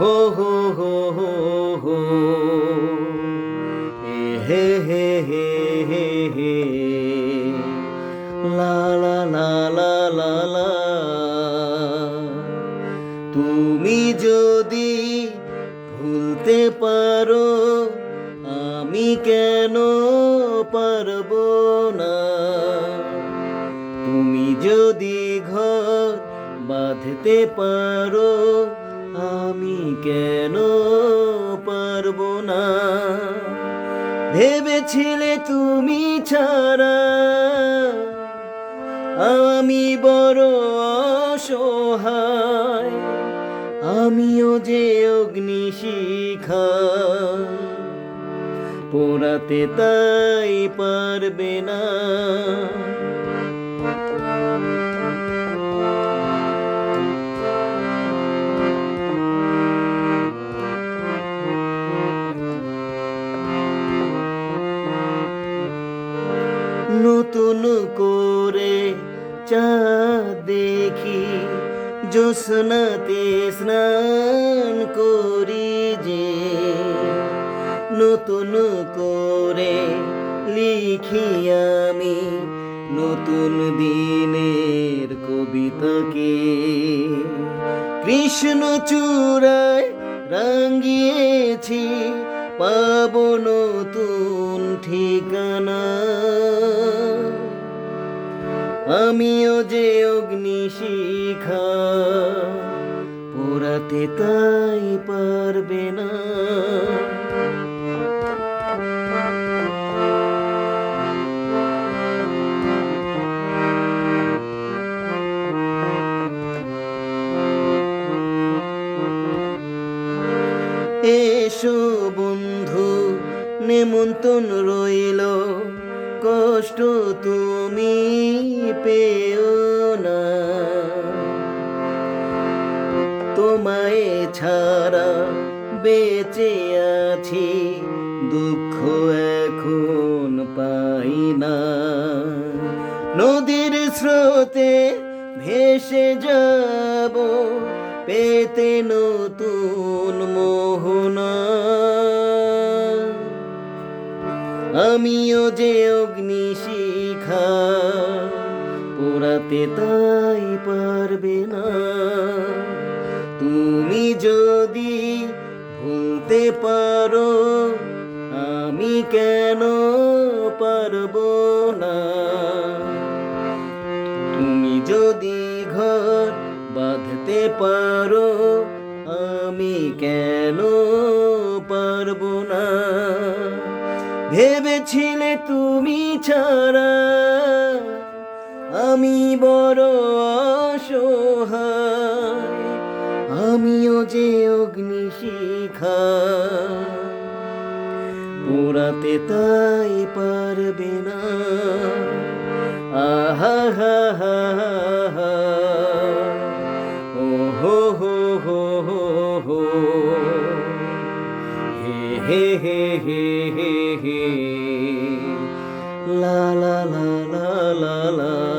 হো হো হো হো হো। হে হে হে হে হে। লা লা লা লা লা লা। তুমি যদি ভুলতে পারো, আমি কেন পারব না? তুমি যদি ঘর বাঁধতে পারো আমি কেন পারব না? ভেবেছিলে তুমি ছাড়া আমি বড় অসহায়, আমিও যে অগ্নি শিখা পোড়াতে তাই পারবে না। নতুন করে চাঁদ দেখি, জ্যোৎস্নাতে স্নান করি যে। নতুন করে লিখি আমি নতুন দিনের কবিতাকে। কৃষ্ণ চূড়ায় রাঙ্গিয়েছি পাব নতুন ঠিকানা। আমিও যে অগ্নি শিখা পোড়াতে তাই পারবে না। এসো বন্ধু নেমন্তন রইল। কষ্ট তুমি পেও না। তোমায় ছাড়া বেঁচে আছি, দুঃখ এখন পাই না। নদীর স্রোতে ভেসে যাব, পেতে নতুন মোহনা আমিও যে অগ্নি শিখা, পোড়াতে তাই পারবে না। তুমি যদি ভুলতে পারো, আমি কেন পারব না? তুমি যদি ঘর বাঁধতে পারো, আমি কেন পারব না? ভেবেছিলে তুমি ছাড়া আমি বড় অসহায়, আমিও যে অগ্নি শিখা। পোড়াতে তাই পারবে না। আহা, হা হা হা ও হো হো হো হো। হো, হে হে হে। la la la la la la